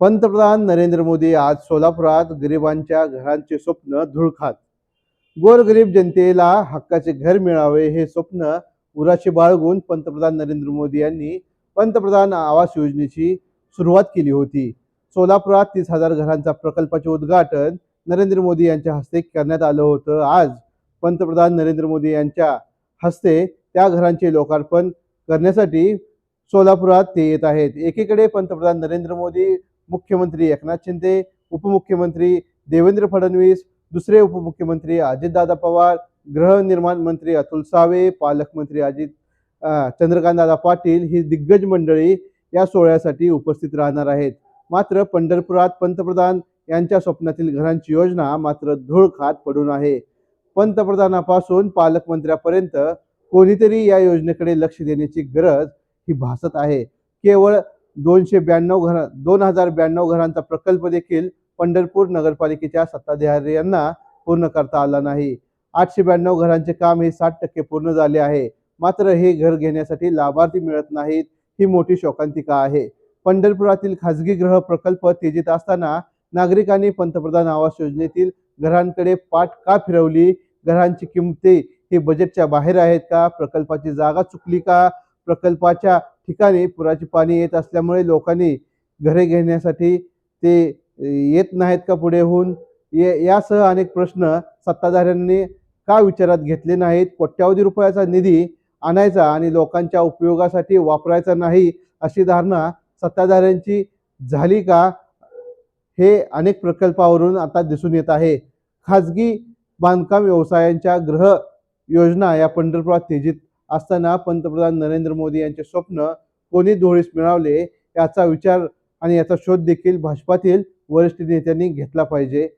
पंतप्रधान नरेंद्र मोदी आज सोलापुरात गरिबांच्या घरांचे स्वप्न धुळखात. गोरगरीब जनतेला हक्काचे घर मिळावे हे स्वप्न उराशी बाळगून पंतप्रधान नरेंद्र मोदी यांनी पंतप्रधान आवास योजनेची सुरुवात केली होती. सोलापुरात तीस हजार घरांचा प्रकल्पाचे उद्घाटन नरेंद्र मोदी यांच्या हस्ते करण्यात आलं होतं. आज पंतप्रधान नरेंद्र मोदी यांच्या हस्ते त्या घरांचे लोकार्पण करण्यासाठी सोलापुरात ते येत आहेत. एकीकडे पंतप्रधान नरेंद्र मोदी मुख्यमंत्री एकनाथ शिंदे उपमुख्यमंत्री देवेंद्र फडणवीस दुसरे उपमुख्यमंत्री अजितदादा पवार गृहनिर्माण मंत्री अतुल सावे पालकमंत्री अजित चंद्रकांतदादा पाटील ही दिग्गज मंडळी या सोहळ्यासाठी उपस्थित राहणार आहेत. मात्र पंढरपुरात पंतप्रधान यांच्या स्वप्नातील घरांची योजना मात्र धूळ खात पडून आहे. पंतप्रधानापासून पालकमंत्र्यापर्यंत कोणीतरी या योजनेकडे लक्ष देण्याची गरज ही भासत आहे. केवळ दोनशे ब्याण्णव घर दोन हजार ब्याण्णव घरांचा प्रकल्प देखील पंढरपूर नगरपालिकेच्या सत्ताधाऱ्यांना पूर्ण करता आला नाही. आठशे ब्याण्णव घरांचे काम हे साठ टक्के पूर्ण झाले आहे. मात्र हे घर घेण्यासाठी लाभार्थी मिळत नाहीत ही मोठी शोकांतिका आहे. पंढरपुरातील खासगी गृह प्रकल्प तेजीत असताना नागरिकांनी पंतप्रधान आवास योजनेतील घरांकडे पाठ का फिरवली? घरांची किंमती हे बजेटच्या बाहेर आहेत का? प्रकल्पाची जागा चुकली का? प्रकल्पाच्या ठिकाणी पुराचे पाणी येत असल्यामुळे लोकांनी घरे घेण्यासाठी ते येत नाहीत का पुढे होऊन? ये यासह अनेक प्रश्न सत्ताधाऱ्यांनी का विचारात घेतले नाहीत? कोट्यावधी रुपयाचा निधी आणायचा आणि लोकांच्या उपयोगासाठी वापरायचा नाही अशी धारणा सत्ताधाऱ्यांची झाली का? हे अनेक प्रकल्पावरून आता दिसून येत आहे. खाजगी बांधकाम व्यवसायांच्या गृह योजना या पंढरपुरात तेजीत असताना पंतप्रधान नरेंद्र मोदी यांचे स्वप्न कोणी धोळीस मिळवले याचा विचार आणि याचा शोध देखील भाजपातील वरिष्ठ नेत्यांनी घेतला पाहिजे.